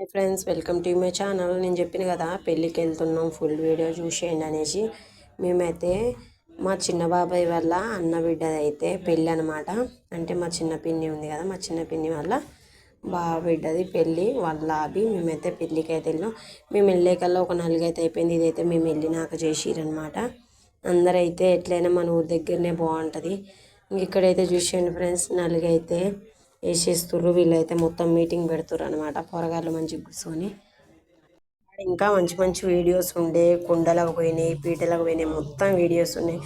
Hi friends welcome to my channel. నేను చెప్పిన కదా పెళ్ళికి వెళ్తున్నాం ఫుల్ వీడియో చూసేయండి అనేసి. మేమైతే మా చిన్న బాబాయ్ వల్ల అన్న బిడ్డది అయితే పెళ్ళి అనమాట అంటే మా చిన్న పిన్ని ఉంది కదా మా చిన్న పిన్ని వల్ల బా బిడ్డది పెళ్ళి వాళ్ళ అవి మేమైతే పెళ్ళికి అయితే వెళ్ళాం మేము వెళ్ళే కల్లా ఒక నలుగైతే అయిపోయింది. ఇదైతే మేము వెళ్ళినాక చేసిరనమాట అందరైతే ఎట్లయినా మన ఊరి దగ్గరనే బాగుంటుంది. ఇక్కడైతే చూసేయండి ఫ్రెండ్స్ నలుగైతే వేసేస్తుర్రు. వీళ్ళైతే మొత్తం మీటింగ్ పెడుతుర్రు అనమాట పొరగాళ్ళు మంచిగా కూర్చొని. ఇంకా మంచి మంచి వీడియోస్ ఉండే కుండలకు పోయినాయి పీటలకు పోయినాయి మొత్తం వీడియోస్ ఉన్నాయి.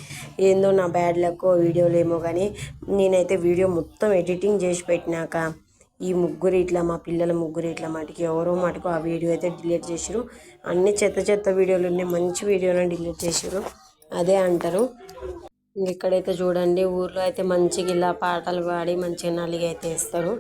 ఏందో నా బ్యాడ్ లక్ వీడియోలు ఏమో కానీ నేనైతే వీడియో మొత్తం ఎడిటింగ్ చేసి పెట్టినాక ఈ ముగ్గురు ఇట్లా మా పిల్లల ముగ్గురు ఇట్లా మటుకు ఎవరో మటుకు ఆ వీడియో అయితే డిలీట్ చేసిరు అన్ని చెత్త చెత్త వీడియోలు ఉన్నాయి మంచి వీడియోలను డిలీట్ చేసిరు అదే అంటారు. ఇక్కడైతే చూడండి ఊర్లో అయితే మంచిగా ఇలా పాటలు పాడి మంచిగా నలిగి అయితే వేస్తారు.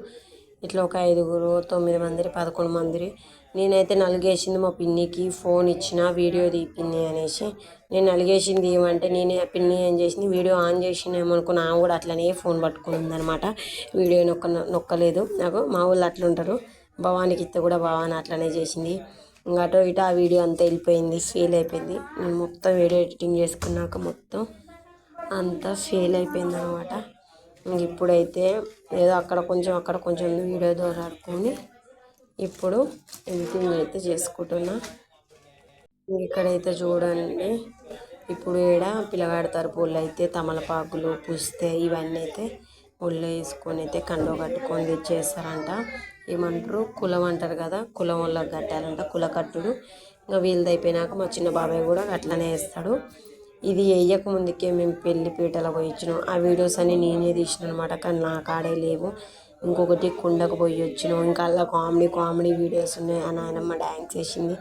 ఇట్లా ఒక ఐదుగురు తొమ్మిది మంది పదకొండు మంది. నేనైతే నలిగేసింది మా పిన్నికి ఫోన్ ఇచ్చిన వీడియో తీ పిన్ని అనేసి. నేను నలిగేసింది ఏమంటే నేనే పిన్ని ఏం చేసింది వీడియో ఆన్ చేసినామనుకున్న ఆమె కూడా అట్లనే ఫోన్ పట్టుకుంది అనమాట వీడియో నొక్క నొక్కలేదు. నాకు మా ఊళ్ళో అట్లా ఉంటారు భవానికి ఇస్తే కూడా భవాని అట్లనే చేసింది. ఇంకా అటు ఇటు ఆ వీడియో అంతా వెళ్ళిపోయింది ఫీల్ అయిపోయింది. నేను మొత్తం వీడియో ఎడిటింగ్ చేసుకున్నాక మొత్తం అంతా ఫెయిల్ అయిపోయింది అనమాట ఇప్పుడైతే ఏదో అక్కడ కొంచెం అక్కడ కొంచెం వీడియో ఆడుకొని ఇప్పుడు ఎడిటింగ్ అయితే చేసుకుంటున్నా. ఇక్కడైతే చూడండి. ఇప్పుడు ఈడ పిల్లగాడి తరపులు అయితే తమలపాకులు పుస్తే ఇవన్నీ అయితే ఒళ్ళు వేసుకొని అయితే కండో కట్టుకొని తెచ్చేస్తారంట. ఏమంటారు? కులం అంటారు కదా కులం వాళ్ళకి కట్టారంట కుల కట్టుడు. ఇంకా వీళ్ళది అయిపోయినాక మా చిన్న బాబాయ్ కూడా అట్లనే వేస్తాడు. ఇది వేయక ముందుకే మేము పెళ్ళి పీటలు పోయించినాం ఆ వీడియోస్ అన్ని నేనే తీసిన అనమాట కానీ నా కాడే లేవు. ఇంకొకటి కుండకు పోయి వచ్చినాం. ఇంకా అలా కామెడీ కామెడీ వీడియోస్ ఉన్నాయి అని ఆయనమ్మ డ్యాన్స్ వేసింది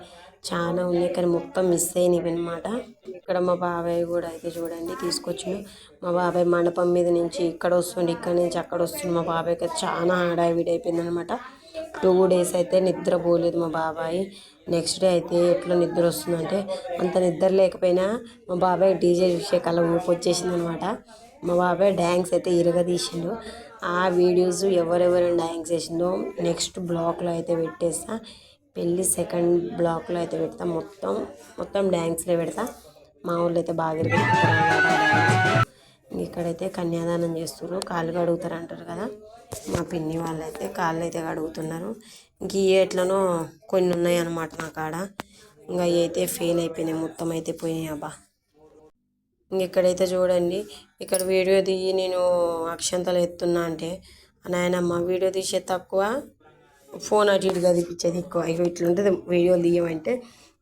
చాలా ఉన్నాయి కానీ మొత్తం మిస్ అయినవి అనమాట ఇక్కడ మా బాబాయ్ కూడా అయితే చూడండి తీసుకొచ్చిన మా బాబాయ్ మండపం మీద నుంచి ఇక్కడ వస్తుండే ఇక్కడ నుంచి అక్కడ వస్తుండే మా బాబాయ్కి చాలా హడావిడి అయిపోయింది అనమాట టూ డేస్ అయితే నిద్రపోలేదు మా బాబాయ్. నెక్స్ట్ డే అయితే ఎట్లా నిద్ర వస్తుందంటే అంత నిద్ర లేకపోయినా మా బాబాయ్ డీజే చూసే కళ ఊపి వచ్చేసింది అనమాట మా బాబాయ్ డ్యాన్స్ అయితే ఇరగదీసిండు. ఆ వీడియోస్ ఎవరెవరు డ్యాన్స్ చేసిందో నెక్స్ట్ బ్లాక్లో అయితే పెట్టేస్తా. పెళ్ళి సెకండ్ బ్లాక్లో అయితే పెడతా. మొత్తం మొత్తం డ్యాన్స్లో పెడతా. మా ఊళ్ళో అయితే బాగా ఇరగదీస్తారు ఇక్కడైతే కన్యాదానం చేస్తున్నారు కాళ్ళు కడుగుతారు అంటారు కదా. మా పిన్ని వాళ్ళైతే కాళ్ళు అయితే కడుగుతున్నారు. గీ ఎట్లనో కొన్ని ఉన్నాయి అన్నమాట నా కాడ ఇంకా అయితే ఫెయిల్ అయిపోయినాయి. మొత్తం అయితే పోయినాయి అబ్బా. ఇంకెక్కడైతే చూడండి. ఇక్కడ వీడియో దిగి నేను అక్షంతలు ఎత్తున్నా అంటే నాయనమ్మ వీడియో తీసే తక్కువ ఫోన్ అటు ఇటుగా దిగించేది ఎక్కువ. ఇక ఇట్లుంటుంది. వీడియోలు తీయమంటే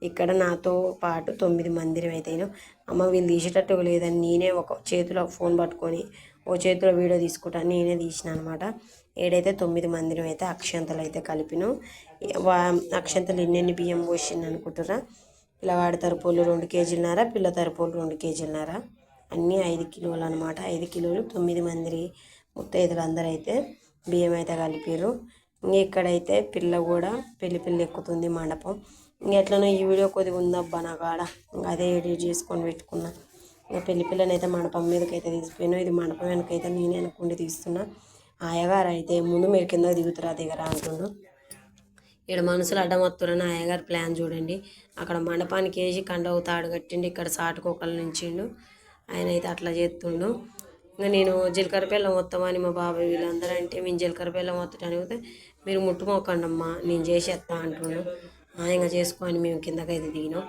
ఇక్కడ నాతో పాటు తొమ్మిది మందిరం అయితే అమ్మ వీళ్ళు తీసేటట్టు లేదని నేనే ఒక చేతిలో ఫోన్ పట్టుకొని ఓ చేతిలో వీడియో తీసుకుంటాను నేనే తీసిన అనమాట ఏడైతే తొమ్మిది మందిరం అయితే అక్షంతలు అయితే కలిపిను అక్షంతలు ఎన్నెన్ని బియ్యం పోసింది అనుకుంటారా పిల్లవాడి తరపులు రెండు కేజీలన్నర? పిల్ల తరపులు రెండు కేజీలన్నర? అన్నీ ఐదు కిలోలు అనమాట ఐదు కిలోలు తొమ్మిది మంది ముత్తైదులు అందరూ అయితే బియ్యం అయితే కలిపారు ఇక్కడైతే పిల్ల కూడా పెళ్ళి పెళ్ళి ఎక్కుతుంది మండపం. ఎట్లనో ఈ వీడియో కొద్దిగా ఉందబ్బా నా కాడ. అదే ఎడిట్ చేసుకొని పెట్టుకున్నా. ఇంకా పెళ్ళి పిల్లని అయితే మండపం మీదకి అయితే తీసిపోయాను ఇది మండపం వెనకైతే నేనే అనుకుంటే తీస్తున్నా. ఆయగారు అయితే ముందు మీరు కింద దిగుతురా దిగరా అంటుండు. ఇక్కడ మనసులు అడ్డం ఆయగారు ప్లాన్ చూడండి. అక్కడ మండపానికి వేసి కండవు తాడు కట్టిండు ఇక్కడ సాటుకోకలు నుంచిండు ఆయన అయితే అట్లా చేస్తుండు. ఇంకా నేను జీలకర్ర బెల్లం మొత్తం అని మా బాబాయ్ వీళ్ళందరూ అంటే మేము జీలకర్ర బెల్లం మొత్తం అనిగితే మీరు ముట్టుకోకండమ్మా నేను చేసేస్తా అంటుండు. ఇంకా చేసుకొని మేము కిందకైతే దిగినాం.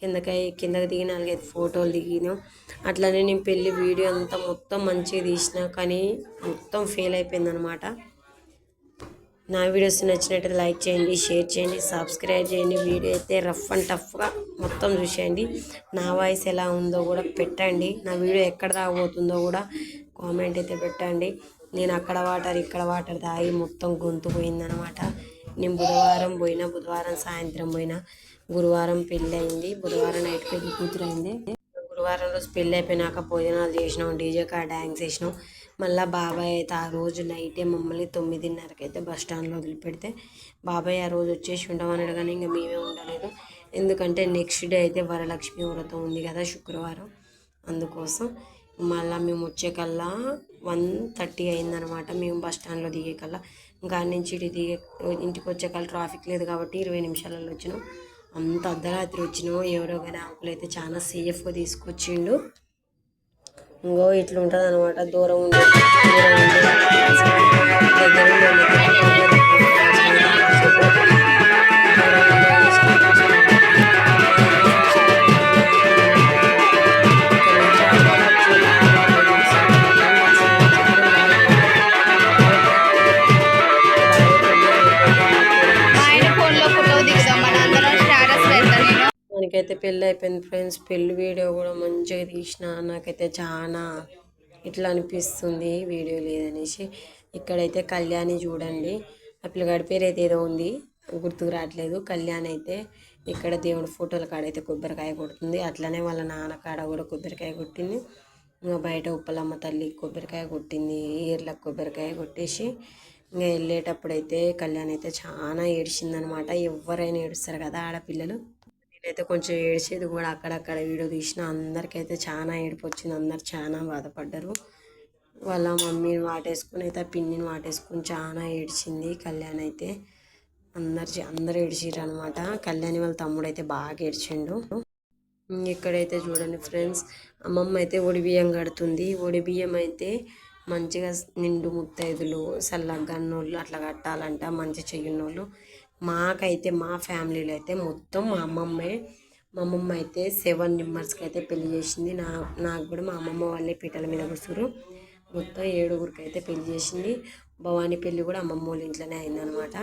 కిందకై కిందకి దిగిన నాలుగైదు ఫోటోలు దిగినాం. అట్లనే నేను పెళ్ళి వీడియో అంతా మొత్తం మంచిగా తీసిన కానీ మొత్తం ఫెయిల్ అయిపోయింది అనమాట నా వీడియోస్ నచ్చినట్టు లైక్ చేయండి షేర్ చేయండి సబ్స్క్రైబ్ చేయండి. వీడియో అయితే రఫ్ అండ్ టఫ్గా మొత్తం చూసేయండి. నా వాయిస్ ఎలా ఉందో కూడా పెట్టండి. నా వీడియో ఎక్కడ రాబోతుందో కూడా కామెంట్ అయితే పెట్టండి. నేను అక్కడ వాటర్ ఇక్కడ వాటర్ తాగి మొత్తం గొంతు పోయిందనమాట నేను బుధవారం పోయినా బుధవారం సాయంత్రం పోయినా గురువారం పెళ్ళి అయింది బుధవారం నైట్ పెళ్ళి కూతురు అయింది గురువారం రోజు పెళ్ళి అయిపోయినాక భోజనాలు చేసినాం డీజే కార్ డ్యాన్స్ చేసినాం మళ్ళీ బాబాయ్ అయితే ఆ రోజు నైటే మమ్మల్ని తొమ్మిదిన్నరకి అయితే బస్ స్టాండ్లో వదిలిపెడితే బాబాయ్ ఆ రోజు వచ్చేసి ఉండమన్నాడు కానీ ఇంకా మేమే ఉండలేదు. ఎందుకంటే నెక్స్ట్ డే అయితే వరలక్ష్మి వ్రతం ఉంది కదా శుక్రవారం. అందుకోసం మళ్ళీ మేము వచ్చే కల్లా వన్ థర్టీ అయిందనమాట. మేము బస్ స్టాండ్లో దిగే కల్లా ఇంకా నుంచి ఇటు దిగే ఇంటికి వచ్చాక ట్రాఫిక్ లేదు కాబట్టి ఇరవై నిమిషాలలో వచ్చినాం. అంత అర్ధరాత్రి వచ్చినాం ఎవరో కానీ అంకుల్ అయితే చాలా సేఫ్గా తీసుకొచ్చిండు. ఇంకో ఇట్లా ఉంటుంది అనమాట దూరం ఉండే దూరం ఉండి పెళ్ళి అయిపోయింది ఫ్రెండ్స్. పెళ్ళి వీడియో కూడా మంచిగా తీసిన. నాకైతే చాలా ఇట్లా అనిపిస్తుంది వీడియో లేదనేసి. ఇక్కడైతే కళ్యాణి చూడండి. ఆ పిల్లగాడి పేరు అయితే ఏదో ఉంది. గుర్తుకు రావట్లేదు. కళ్యాణ్ అయితే ఇక్కడ దేవుడి ఫోటోల కాడ అయితే కొబ్బరికాయ కొడుతుంది. అట్లనే వాళ్ళ నాన్న కాడ కూడా కొబ్బరికాయ కొట్టింది. ఇంకా బయట ఉప్పలమ్మ తల్లి కొబ్బరికాయ కొట్టింది. ఏర్లకు కొబ్బరికాయ కొట్టేసి ఇంకా వెళ్ళేటప్పుడు అయితే కళ్యాణ్ అయితే చాలా ఏడిచిందనమాట. ఎవరైనా ఏడుస్తారు కదా ఆడపిల్లలు. నేనైతే కొంచెం ఏడ్చేది కూడా అక్కడక్కడ వీడియో తీసిన అందరికైతే చాలా ఏడుపు వచ్చింది అందరు చాలా బాధపడ్డారు. వాళ్ళ మమ్మీని వాటేసుకుని అయితే ఆ పిన్నిని వాటేసుకుని చాలా ఏడ్చింది కళ్యాణ్ అయితే. అందరు అందరు ఏడ్చిర్రు అనమాట కళ్యాణి వాళ్ళ తమ్ముడు అయితే బాగా ఏడ్చిండు. ఇక్కడైతే చూడండి ఫ్రెండ్స్ అమ్మమ్మ అయితే ఒడి బియ్యం కడుతుంది. ఒడి బియ్యం అయితే మంచిగా నిండు ముత్తైదులు సల్లగ్గన్నోళ్ళు అట్లా కట్టాలంట మంచి చెయ్యనోళ్ళు మాకైతే మా ఫ్యామిలీలో అయితే మొత్తం మా అమ్మమ్మే మా అమ్మమ్మ అయితే సెవెన్ మెంబర్స్కి అయితే పెళ్ళి చేసింది. నా నాకు కూడా మా అమ్మమ్మ వాళ్ళే పీటల మీద కూర్చురు మొత్తం ఏడుగురికి అయితే పెళ్ళి చేసింది. భవానీ పెళ్ళి కూడా అమ్మమ్మ వాళ్ళ ఇంట్లోనే అయిందనమాట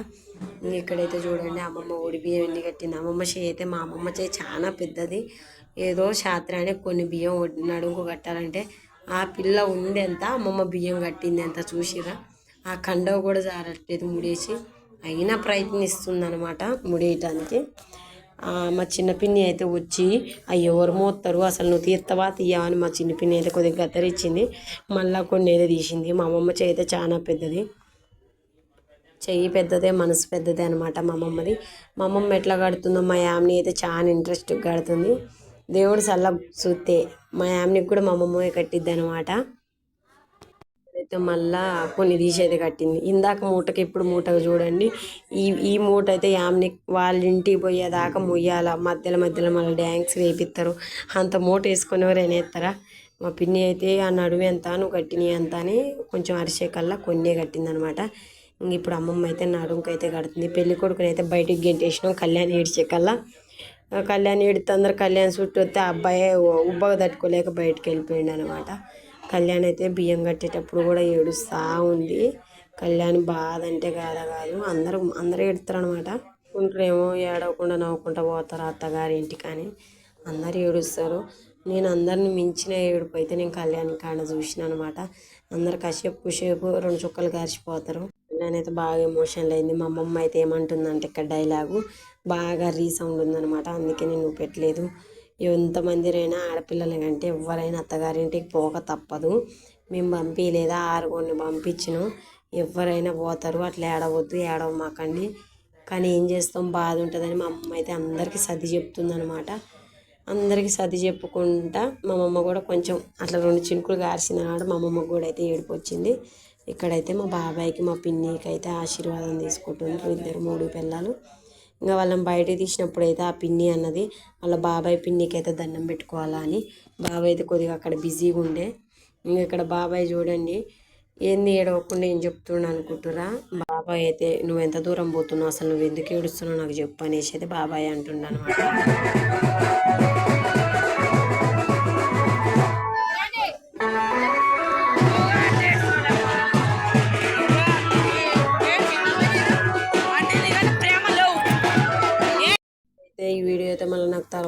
ఇక్కడైతే చూడండి అమ్మమ్మ ఒడి బియ్యం ఎన్ని కట్టింది? అమ్మమ్మ చేయి అయితే మా అమ్మమ్మ చేయి చాలా పెద్దది. ఏదో శాస్త్రాన్ని కొన్ని బియ్యం ఒడ్- నడుముకు కట్టాలంటే ఆ పిల్ల ఉంది ఎంత అమ్మమ్మ బియ్యం కట్టింది ఎంత చూసిరా ఆ కండవ కూడా జారట్లేదు ముడేసి. అయినా ప్రయత్నిస్తుంది అనమాట ముడేయటానికి మా చిన్న పిన్ని అయితే వచ్చి అయ్యో ఎవరు మోస్తారు అసలు నువ్వు తీర్తవా తీయవా అని మా చిన్న పిన్ని అయితే కొద్దిగా గద్దరిచ్చింది. మళ్ళీ కొన్ని అయితే తీసింది. మా అమ్మమ్మ చేయి అయితే చాలా పెద్దది. చెయ్యి పెద్దదే మనసు పెద్దదే అనమాట మా అమ్మమ్మది. మా అమ్మమ్మ ఎట్లా కడుతుందో మా యామ్ని అయితే చాలా ఇంట్రెస్ట్గా కడుతుంది. దేవుడు చల్ల చూస్తే మా యామ్నికి కూడా మా అమ్మమ్మే కట్టిద్ది అనమాట మళ్ళా కొన్ని తీసేది కట్టింది. ఇందాక మూటకి ఇప్పుడు మూటకు చూడండి. ఈ ఈ మూట అయితే యామ్ని వాళ్ళ ఇంటికి పోయేదాకా ముయ్యాల? మధ్యలో మధ్యలో మళ్ళీ డ్యాన్స్ వేపిస్తారు అంత మూట వేసుకొని ఎవరైనా మా పిన్ని అయితే ఆ నడుము ఎంత నువ్వు కట్టినవి ఎంత అని కొంచెం అరిసే కల్లా కొన్నే కట్టిందనమాట. ఇంక ఇప్పుడు అమ్మమ్మ అయితే నడుముకి అయితే కడుతుంది. పెళ్ళి కొడుకుని అయితే బయటికి గెంటేసినాం కళ్యాణ్ ఏడ్చే కల్లా. కళ్యాణ్ ఏడితే అందరు కళ్యాణ్ చుట్టూ వస్తే ఆ అబ్బాయి ఉబ్బగా తట్టుకోలేక బయటికి వెళ్ళిపోయాడు అనమాట కళ్యాణ్ అయితే బియ్యం కట్టేటప్పుడు కూడా ఏడుస్తూ ఉంది. కళ్యాణ్ బాధ అంటే కాదా. కాదు అందరూ అందరూ ఏడుతారు అనమాట ఏమో ఏడవకుండా నవ్వుకుంటా పోతారు అత్తగారి ఇంటికి అని అందరు ఏడుస్తారు. నేను అందరిని మించిన ఏడుపు అయితే నేను కళ్యాణ్ కాడ చూసిన అనమాట అందరు కాసేపు కుసేపు రెండు చుక్కలు కాల్చిపోతారు నేనైతే బాగా ఎమోషనల్ అయింది. మా అమ్మమ్మ అయితే ఏమంటుందంటే ఇక్కడ డైలాగు బాగా రీసౌండ్ ఉందనమాట అందుకే నేను పెట్టలేదు. ఎంతమందిరైనా ఆడపిల్లల కంటే ఎవరైనా అత్తగారింటికి పోక తప్పదు. మేము పంపించలేదా ఆరుగురిని పంపించినాం. ఎవరైనా పోతారు. అట్లా ఏడవద్దు ఏడవమాకండి. కానీ ఏం చేస్తాం? బాధ ఉంటుందని మా అమ్మ అయితే అందరికీ సర్ది చెప్తుందనమాట అందరికీ సర్ది చెప్పుకుంటా మా అమ్మమ్మ కూడా కొంచెం అట్లా రెండు చినుకులు గార్చింది అనమాట మా అమ్మమ్మ కూడా అయితే ఏడుపు వచ్చింది. ఇక్కడైతే మా బాబాయ్కి మా పిన్నికి అయితే ఆశీర్వాదం తీసుకుంటున్నారు ఇద్దరు మూడు పిల్లలు. ఇంకా వాళ్ళని బయట తీసినప్పుడు అయితే ఆ పిన్ని అన్నది వాళ్ళ బాబాయ్ పిన్నికి అయితే దండం పెట్టుకోవాలా అని. బాబాయ్ అయితే కొద్దిగా అక్కడ బిజీగా ఉండే. ఇంకా ఇక్కడ బాబాయ్ చూడండి ఏంది ఏడవకుండా ఏం చెప్తున్నా అనుకుంటురా బాబాయ్ అయితే నువ్వు ఎంత దూరం పోతున్నావు? అసలు నువ్వు ఎందుకు ఏడుస్తున్నావు నాకు చెప్పు అనేసి అయితే బాబాయ్ అంటుండ అనమాట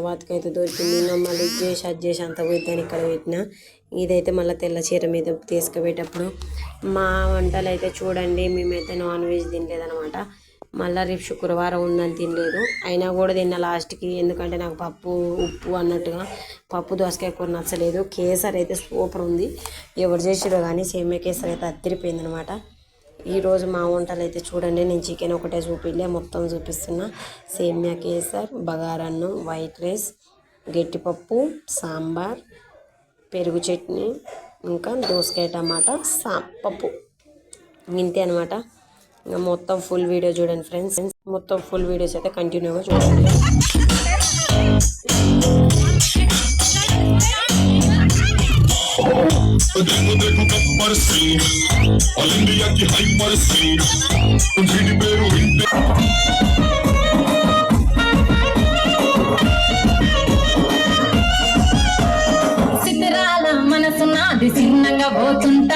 మళ్ళీ అయితే దొరికింది మళ్ళీ ఇది చేసి అది చేసి అంత పోయిద్దని ఇక్కడ పెట్టిన. ఇదైతే మళ్ళీ తెల్ల చీర మీద తీసుకుపోయేటప్పుడు మా వంటలు అయితే చూడండి మేమైతే నాన్ వెజ్ తినలేదనమాట మళ్ళీ రేపు శుక్రవారం ఉందని తినలేదు. అయినా కూడా తిన్న లాస్ట్కి ఎందుకంటే నాకు పప్పు ఉప్పు అన్నట్టుగా పప్పు దోసకాయ కూర నచ్చలేదు. కేసర్ అయితే సూపర్ ఉంది. ఎవరు చేసిరో కానీ సేమే కేసర్ అయితే అత్తిరిపోయింది అనమాట ఈరోజు మా వంటలు అయితే చూడండి నేను చికెన్ ఒకటే చూపిలే మొత్తం చూపిస్తున్నా. సేమ్యా కేసర్ బగారన్నం వైట్ రైస్ గట్టిపప్పు సాంబార్ పెరుగు చట్నీ ఇంకా దోసకాయ టమాటా సా పప్పు. ఇంతే అనమాట ఇంకా మొత్తం ఫుల్ వీడియో చూడండి ఫ్రెండ్స్ మొత్తం ఫుల్ వీడియోస్ అయితే కంటిన్యూగా చూడండి. Подниму деку каппар стрит Олимпияки хайпар стрит Кончини перу инте చిత్రాల మనసు నాది చిన్నగా పోతుంది